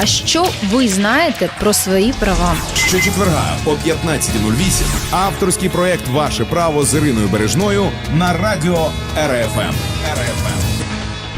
А що ви знаєте про свої права? Щочетверга о 15.08 авторський проект Ваше право з Іриною Бережною на радіо РФМ. РФМ.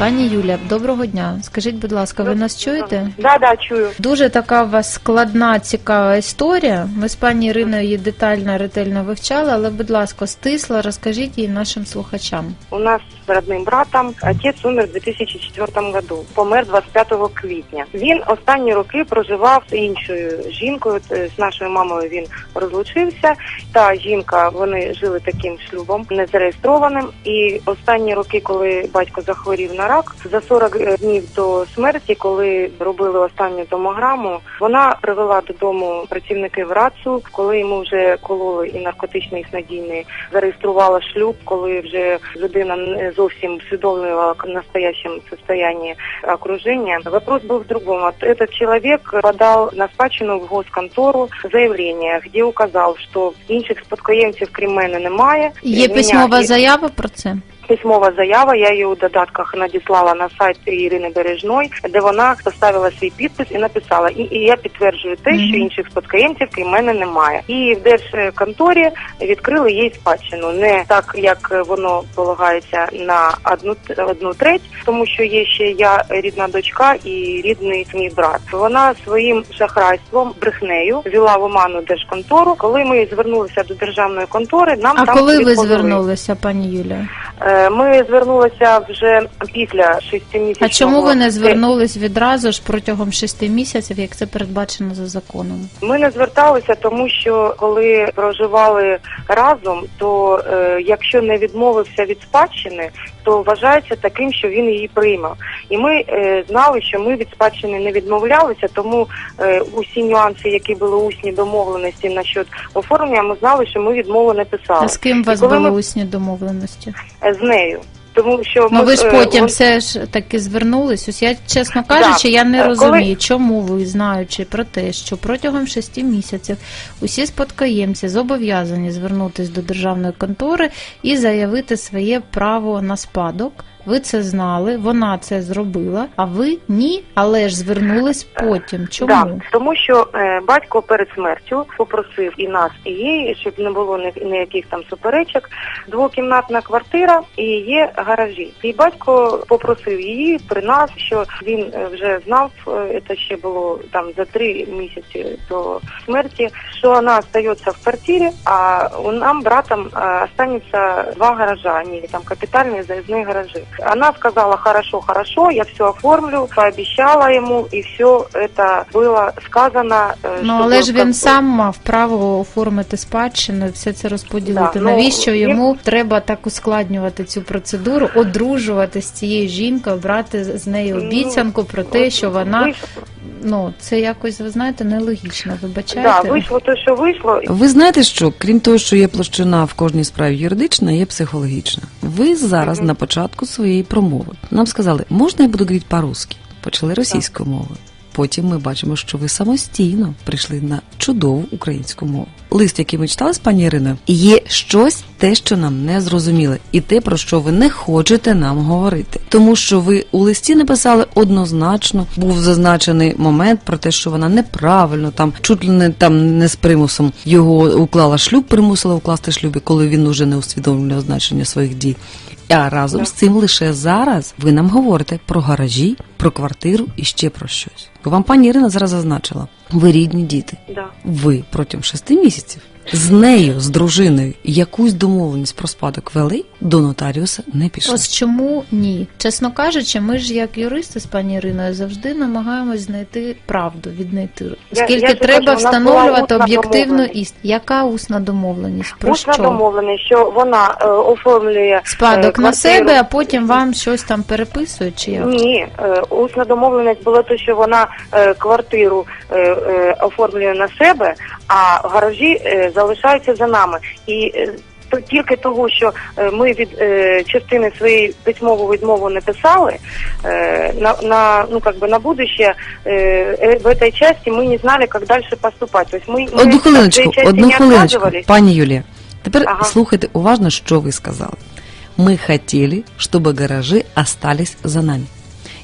Пані Юля, доброго дня. Скажіть, будь ласка, ви нас чуєте? Да, да, чую. Дуже така у вас складна, цікава історія. Ми з пані Іриною її детально, ретельно вивчали, але, будь ласка, стисло, розкажіть її нашим слухачам. У нас с родным братом отець умер у 2004 году. Помер 25 квітня. Він останні роки проживав з іншою жінкою. З нашою мамою він розлучився. Та жінка вони жили таким шлюбом незареєстрованим. І останні роки, коли батько захворів на рак, за 40 днів до смерті, коли робили останню томограму, вона привела додому працівників РАЦУ, коли йому вже кололи і наркотичний, і снадійний, зареєструвала шлюб, коли вже людина не зовсім усвідомлювала в настоящем состоянии окружения. Вопрос был в другом. Вот Этот человек подал на спадщину в госконтору заявление, где указал, що інших спадкоємців крім мене немає. Є письмова заява про це? Письмова заява. Я її у додатках надіслала на сайт Ірини Бережної, де вона поставила свій підпис і написала. І, і я підтверджую те, що інших спадкоємців крім мене немає. І в держконторі відкрили їй спадщину. Не так, як воно полагається на одну одну треть, тому що є ще я рідна дочка і рідний мій брат. Вона своїм шахрайством, брехнею ввела в оману держконтору. Коли ми звернулися до державної контори, нам А там коли ви звернулися, пані Юля? Е, Ми звернулися вже після шести місяців. А чому ви не звернулись відразу ж протягом шести місяців, як це передбачено за законом? Ми не зверталися, тому що коли проживали разом, то е, якщо не відмовився від спадщини, то вважається таким, що він її приймав. І ми е, знали, що ми від спадщини не відмовлялися, тому е, усі нюанси, які були усні домовленості насчет оформлення, ми знали, що ми відмову не писали А з ким у вас були ми- усні домовленості? Е, з нею. Тому що Ну ми, ви ж е, потім вон- все ж таки звернулись. Ось я, чесно кажучи, я не розумію, коли- чому ви, знаючи про те, що протягом шести місяців усі спадкоємці зобов'язані звернутися до державної контори і заявити своє право на спадок. Ви це знали, вона це зробила, а ви ні, але ж звернулись потім. Чому? Да, тому що е, батько перед смертю попросив і нас, і її, щоб не було ні- ніяких там суперечок. Двокімнатна квартира і є гаражі. І батько попросив її при нас, що він е, вже знав, е, це ще було там за три місяці до смерті, що вона остається в квартирі, а у нам братом е, останется два гаража, они там капитальные заездные гаражи. Она сказала, хорошо, хорошо, я все оформлю, пообещала ему, и все это было сказано. э, Ну чтобы але ж как він бы- сам мав право оформити спадщину, і все це розподілити. Да, ну, Навіщо він- йому треба так ускладнювати цю процедуру, одружувати з цією жінкою, брати з нею Ну, обіцянку про те, от що вона вийшло- ну це якось ви знаєте нелогічно. Да, вийшло те, що вийшло. Ви знаєте, що крім того, що є площина в кожній справі юридична, є психологічна. Ви зараз Мгм. на початку своєї промови нам сказали, можна я буду говорити по-русски? Почали російською мовою. Потім ми бачимо, що ви самостійно прийшли на чудову українську мову. Лист, який ми читали з пані Іриною, є щось те, що нам не зрозуміли, і те, про що ви не хочете нам говорити. Тому що ви у листі написали однозначно, був зазначений момент про те, що вона неправильно там чуть не там не з примусом його уклала шлюб, примусила укласти шлюб, коли він уже не усвідомлював значення своїх дій. А разом з цим лише зараз ви нам говорите про гаражі, про квартиру і ще про щось. Вам пані Ірина зараз зазначила, ви рідні діти. Да. Ви протягом шести місяців з нею, з дружиною, якусь домовленість про спадок вели, до нотаріуса не пішли. Ось чому ні? Чесно кажучи, ми ж як юристи з пані Іриною завжди намагаємось знайти правду, віднайти. Я- я треба встановлювати об'єктивну істину. Яка усна домовленість? Про Усна що? домовленість, що вона е, оформлює е, Спадок на себе, а потім вам щось там переписують чи як? Ні, е, усна домовленість була те, що вона е, квартиру е, е, оформлює на себе, а гаражі е, залишаються за нами. І е, то- тільки того, що е, ми від е, частини своєї письмову відмову не писали, е, на, на ну как бы на будущее е, е, в этой части мы не знали, как дальше поступать. То есть мы, мы Одну от хвилиночку, цієї частини одну не хвилиночку, отказывались. пані Юлія. Тепер Ага. слухайте уважно, що ви сказали. Мы хотели, чтобы гаражи остались за нами.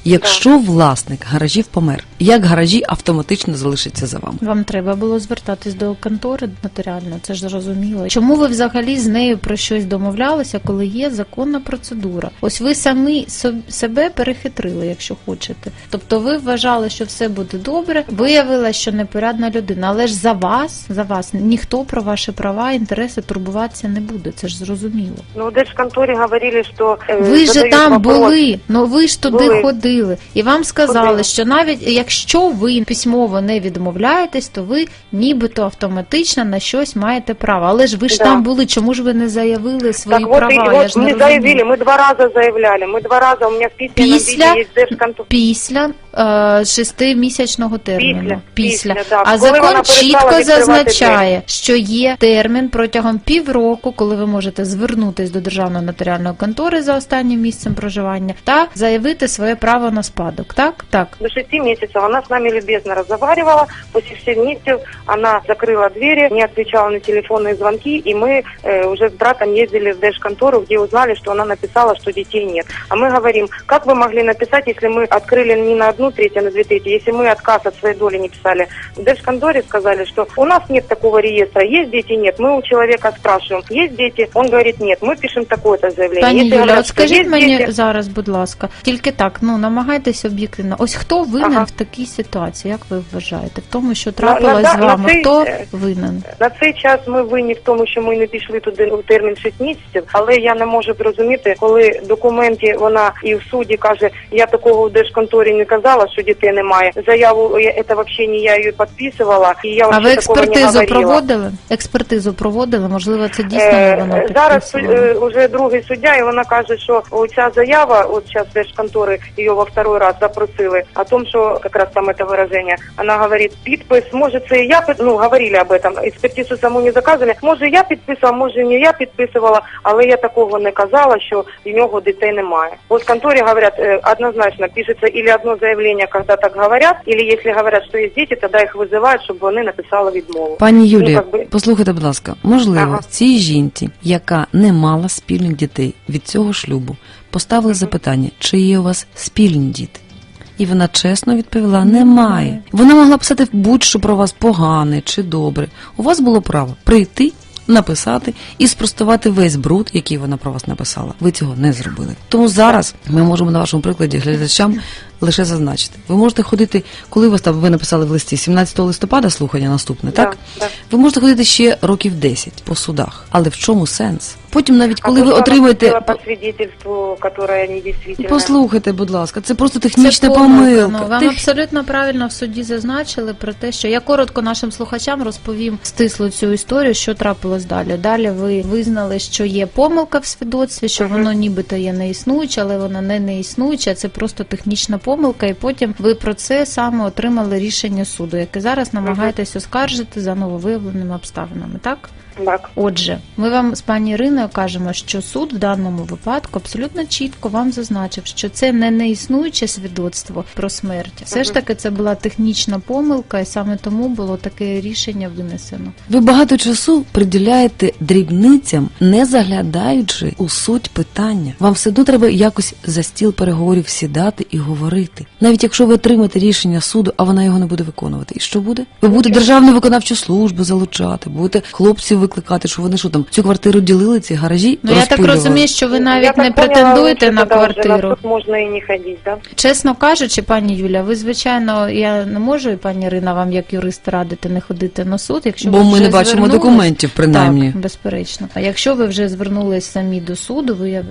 Якщо власник гаражів помер, як гаражі автоматично залишаться за вами? Вам треба було звертатись до контори нотаріально, це ж зрозуміло. Чому ви взагалі з нею про щось домовлялися, коли є законна процедура? Ось ви самі себе перехитрили, якщо хочете. Тобто ви вважали, що все буде добре, виявилося, що непорядна людина. Але ж за вас, за вас ніхто про ваші права, інтереси турбуватися не буде. Це ж зрозуміло. Ну, в Держконторе говорили, что... э, Ви ж там вопрос. були, ну ви ж туди Були. ходили, і вам сказали, Ходила. що навіть якщо ви письмово не відмовляєтесь, то ви нібито автоматично на щось маєте право. Але ж ви ж Да. там були, чому ж ви не заявили свої Так вот, права? и, Я вот ж не мы розумію. заявили, мы два раза заявляли, мы два раза, у меня в письменном Після- виде есть Держконтор. Після е, шестимісячного терміну. Після, після, да. А Коли закон вона перестала чітко відкривати зазначає, що є термін протягом півроку, коли ви можете звернутись до державної нотаріальної контори за останнім місцем проживання та заявити своє право на спадок. Так, так. До шести месяцев она с нами любезно разговаривала. После шести месяцев она закрыла двери, не отвечала на телефонные звонки, и мы э, уже с братом ездили в Дэш-контору, где узнали, что она написала, что детей нет. А мы говорим, как вы могли написать, если мы открыли не на одну треть, а на две трети, если мы отказ от своей доли не писали. В Дэш-конторе сказали, что у нас нет такого реестра, есть дети, нет. Мы у человека спрашиваем, есть дети? Он говорит, нет, мы пишем такое-то заявление. Пані Если Юля, говорят, от что скажіть есть мені дети, зараз, будь ласка, тільки так, ну намагайтесь об'єктивно. Ось хто винен Ага. в такій ситуації, як ви вважаєте? В тому, що трапилось на- з на вами, цей, хто е, винен? На цей час ми винні в тому, що ми не пішли туди у термін 6 місяців, але я не можу зрозуміти, коли в документі вона і в суді каже, я такого в держконторі не казала, що дітей немає. Заяву я- це взагалі не я її підписувала, і я А ви взагалі не експертизу проводили? Експертизу проводили? Можливо, це дійсно не Е, вона зараз підписувала? е, уже другий суддя, і вона каже, що ця заява, от зараз держконтори її во второй раз запросили, о том, що якраз там це вираження, вона говорить, підпис, може це я, ну, говорили об этом, експертизу саму не заказували, може я підписувала, може не я підписувала, але я такого не казала, що в нього дітей немає. От в конторі говорять, однозначно, пишеться или одно заявлення, коли так говорять, или якщо говорять, що є діти, тоді їх визивають, щоб вони написали відмову. Пані Юлія, як би- послухайте, будь ласка, можливо, Ага. цій жінці, яка не мала спільних дітей від цього шлюбу, поставили запитання, чи є у вас спільні діти. І вона чесно відповіла: немає. Вона могла писати будь-що про вас погане чи добре. У вас було право прийти, написати і спростувати весь бруд, який вона про вас написала. Ви цього не зробили. Тому зараз ми можемо на вашому прикладі глядачам лише зазначити. Ви можете ходити, коли у вас там ви написали в листі 17 листопада слухання наступне, Да, так? да. Ви можете ходити ще років 10 по судах. Але в чому сенс? Потім, навіть коли а ви отримаєте. по свидетельству, которое не действительно. Послухайте, будь ласка, це просто технічна помилка. помилка. Ну, вам Тех- абсолютно правильно в суді зазначили про те, що я коротко нашим слухачам розповім стисло цю історію, що трапилось далі. Далі ви визнали, що є помилка в свідоцтві, що Мгм. воно нібито є неіснуюче, але воно не неіснуюче, це просто технічна помилка. І потім ви про це саме отримали рішення суду, яке зараз намагаєтесь оскаржити за нововиявленими обставинами. Так? Так. Отже, ми вам з пані Іриною кажемо, що суд в даному випадку абсолютно чітко вам зазначив, що це не неіснуюче свідоцтво про смерть. Все ж таки це була технічна помилка, і саме тому було таке рішення винесено. Ви багато часу приділяєте дрібницям, не заглядаючи у суть питання. Вам все одно треба якось за стіл переговорів сідати і говорити. Навіть якщо ви отримаєте рішення суду, а вона його не буде виконувати. І що буде? Ви будете державну виконавчу службу залучати, будете хлопців викликати, що вони що там цю квартиру ділили, ці гаражі. Ну я так розумію, що ви навіть так не поняла, претендуєте що на квартиру. Суд можна і не ходити, да? Чесно кажучи, пані Юля, ви звичайно, я не можу, і пані Ірина, вам як юрист радити не ходити на суд, якщо Бо ви ми вже не бачимо звернулись. документів, принаймні. Так, безперечно. А якщо ви вже звернулись самі до суду, ви, е,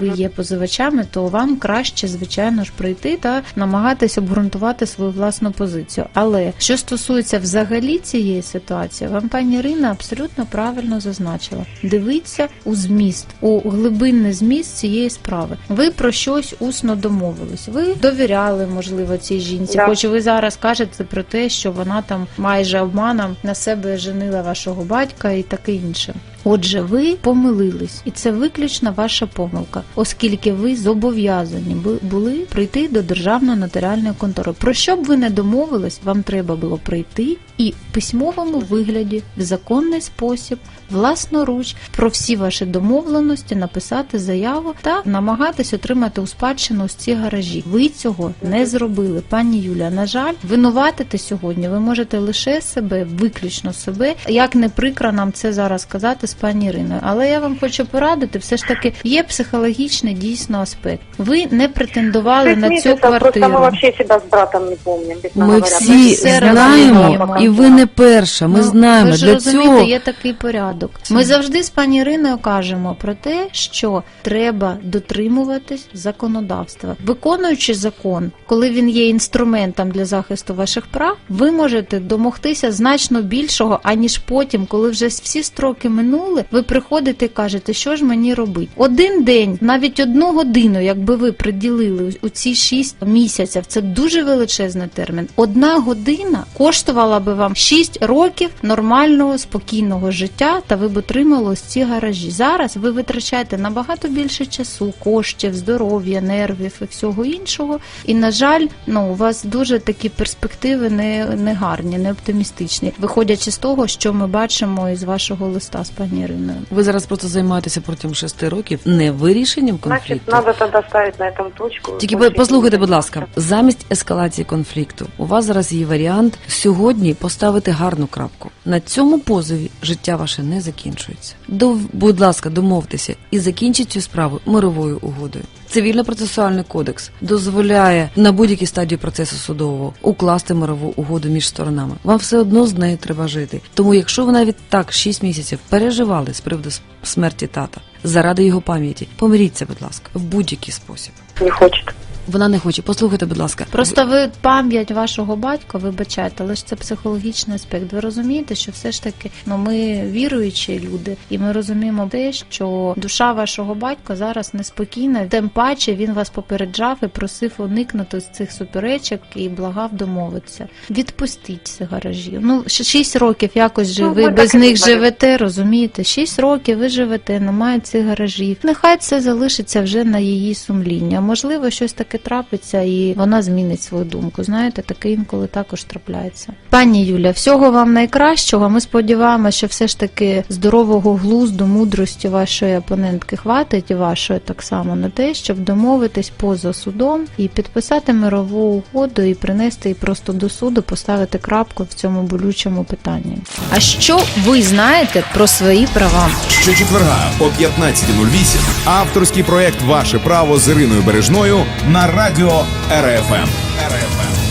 ви є позивачами, то вам краще, звичайно ж, прийти та намагатись обґрунтувати свою власну позицію. Але що стосується взагалі цієї ситуації, вам пані Ірина абсолютно правильно зазначила. Дивіться у зміст, у глибинний зміст цієї справи. Ви про щось усно домовились. Ви довіряли, можливо, цій жінці, Да. хоч ви зараз кажете про те, що вона там майже обманом на себе женила вашого батька і таке інше. Отже, ви помилились, і це виключно ваша помилка, оскільки ви зобов'язані були прийти до державної нотаріальної контори. Про що б ви не домовились, вам треба було прийти і в письмовому вигляді в законний спосіб, власноруч, про всі ваші домовленості написати заяву та намагатись отримати у спадщину ось ці гаражі. Ви цього не зробили, пані Юля. На жаль, винуватити сьогодні ви можете лише себе, виключно себе. Як не прикро нам це зараз казати з пані Іриною. Але я вам хочу порадити, все ж таки є психологічний дійсно аспект. Ви не претендували на цю месяцев, просто мы квартиру. вообще себя братом не честно Ми всі все знаємо, розуміємо. і ви не перша. Ми Ну, знаємо. Ви ж Для розумієте, цього є такий порядок. Ми завжди з пані Іриною кажемо про те, що треба дотримуватись законодавства. Виконуючи закон, коли він є інструментом для захисту ваших прав, ви можете домогтися значно більшого, аніж потім, коли вже всі строки минули, ви приходите і кажете, що ж мені робити. Один день, навіть одну годину, якби ви приділили у ці шість місяців, це дуже величезний термін. Одна година коштувала би вам 6 років нормального спокійного життя, та ви б отримали ось ці гаражі. Зараз ви витрачаєте набагато більше часу, коштів, здоров'я, нервів і всього іншого. І на жаль, ну у вас дуже такі перспективи не, не гарні, не оптимістичні, виходячи з того, що ми бачимо із вашого листа з пані Іриною. ви зараз просто займаєтеся протягом шести років не вирішенням конфлікту. Значить, треба тоді ставити на цьому точку. Тільки Больше послухайте, будь ласка, замість ескалації конфлікту, у вас зараз є варіант сьогодні поставити гарну крапку. На цьому позові життя ваше не закінчується. Дов, будь ласка, домовтеся і закінчіть цю справу мировою угодою. Цивільно-процесуальний кодекс дозволяє на будь-якій стадії процесу судового укласти мирову угоду між сторонами. Вам все одно з нею треба жити. Тому, якщо ви навіть так 6 місяців переживали з приводу смерті тата заради його пам'яті, помиріться, будь ласка, в будь-який спосіб. Не хочет. Вона не хоче. Послухайте, будь ласка. Просто ви пам'ять вашого батька, вибачайте, але ж це психологічний аспект. Ви розумієте, що все ж таки ну ми віруючі люди, і ми розуміємо те, що душа вашого батька зараз неспокійна. Тим паче він вас попереджав і просив уникнути з цих суперечок і благав домовитися. Відпустіть ці гаражі. Ну шість років якось Ну, ви без них живете, розумієте? Шість років ви живете, немає цих гаражів. Нехай це залишиться вже на її сумління. Можливо, щось таке трапиться, і вона змінить свою думку. Знаєте, таке інколи також трапляється. Пані Юля, всього вам найкращого. Ми сподіваємося, що все ж таки здорового глузду, мудрості вашої опонентки хватить і вашої так само на те, щоб домовитись поза судом і підписати мирову угоду і принести її просто до суду, поставити крапку в цьому болючому питанні. А що ви знаєте про свої права? Щочетверга о 15.08 авторський проект Ваше право з Іриною Бережною на радіо РФМ. РФМ.